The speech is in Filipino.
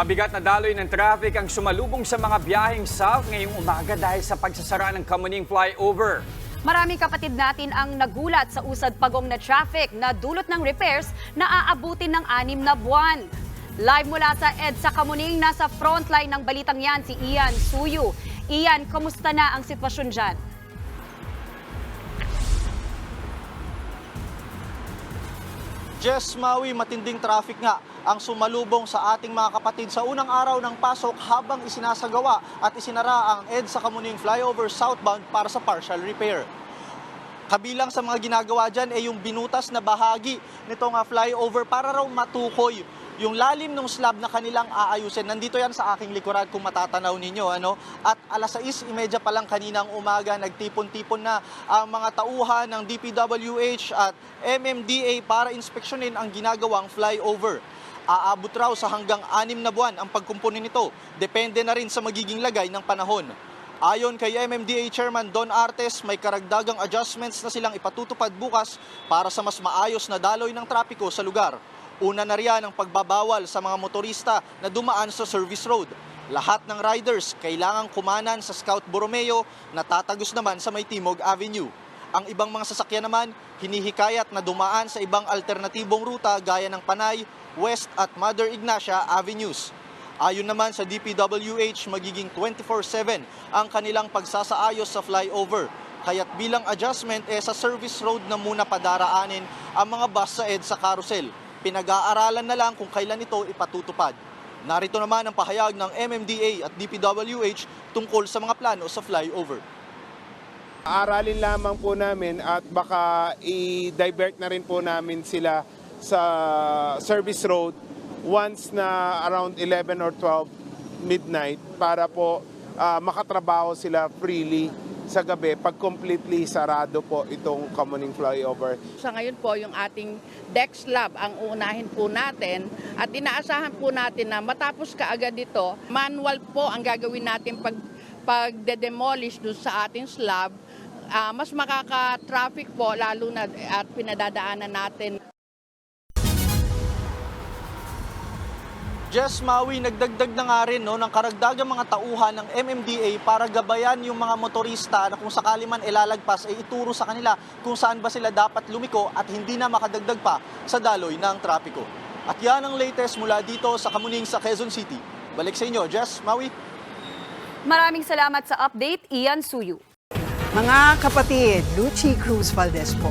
Mabigat na daloy ng traffic ang sumalubong sa mga biyaheng south ngayong umaga dahil sa pagsasara ng Kamuning flyover. Maraming kapatid natin ang nagulat sa usad pagong na traffic na dulot ng repairs na aabutin ng anim na buwan. Live mula sa EDSA Kamuning, nasa frontline ng balitang yan si Ian Suyu. Ian, kamusta na ang sitwasyon dyan? Jess Maui, matinding traffic nga ang sumalubong sa ating mga kapatid sa unang araw ng pasok habang isinasagawa at isinara ang EDSA Kamuning Flyover southbound para sa partial repair. Kabilang sa mga ginagawa dyan ay yung binutas na bahagi nitong ah, flyover para raw matukoy yung lalim ng slab na kanilang aayusin. Nandito yan sa aking likuran kung matatanaw ninyo. Ano? At alas 6.30 pa lang kaninang umaga, nagtipon-tipon na ang mga tauhan ng DPWH at MMDA para inspeksyonin ang ginagawang flyover. Aabot raw sa hanggang anim na buwan ang pagkumpunin nito. Depende na rin sa magiging lagay ng panahon. Ayon kay MMDA Chairman Don Artes, may karagdagang adjustments na silang ipatutupad bukas para sa mas maayos na daloy ng trapiko sa lugar. Una na riyan ang pagbabawal sa mga motorista na dumaan sa service road. Lahat ng riders kailangang kumanan sa Scout Borromeo na tatagos naman sa May Timog Avenue. Ang ibang mga sasakyan naman, hinihikayat na dumaan sa ibang alternatibong ruta gaya ng Panay, West at Mother Ignacia Avenues. Ayon naman sa DPWH, magiging 24-7 ang kanilang pagsasaayos sa flyover. Kaya't bilang adjustment, eh, sa service road na muna padaraanin ang mga bus sa EDSA Carousel. Pinag-aaralan na lang kung kailan ito ipatutupad. Narito naman ang pahayag ng MMDA at DPWH tungkol sa mga plano sa flyover. Aralin lamang po namin at baka i-divert na rin po namin sila sa service road once na around 11 or 12 midnight para po ah, makatrabaho sila freely sa gabi pag completely sarado po itong commoning flyover. Sa ngayon po, yung ating deck slab ang uunahin po natin at inaasahan po natin na matapos kaagad dito, manual po ang gagawin natin pag pagde-demolish doon sa ating slab. Ah, mas makaka-traffic po lalo na at pinadadaanan natin Jess Maui, nagdagdag na nga rin no, ng karagdagang mga tauhan ng MMDA para gabayan yung mga motorista na kung sakali man ilalagpas ay ituro sa kanila kung saan ba sila dapat lumiko at hindi na makadagdag pa sa daloy ng trapiko. At yan ang latest mula dito sa Kamuning sa Quezon City. Balik sa inyo, Jess Maui. Maraming salamat sa update, Ian Suyu. Mga kapatid, Lucy Cruz Valdez po,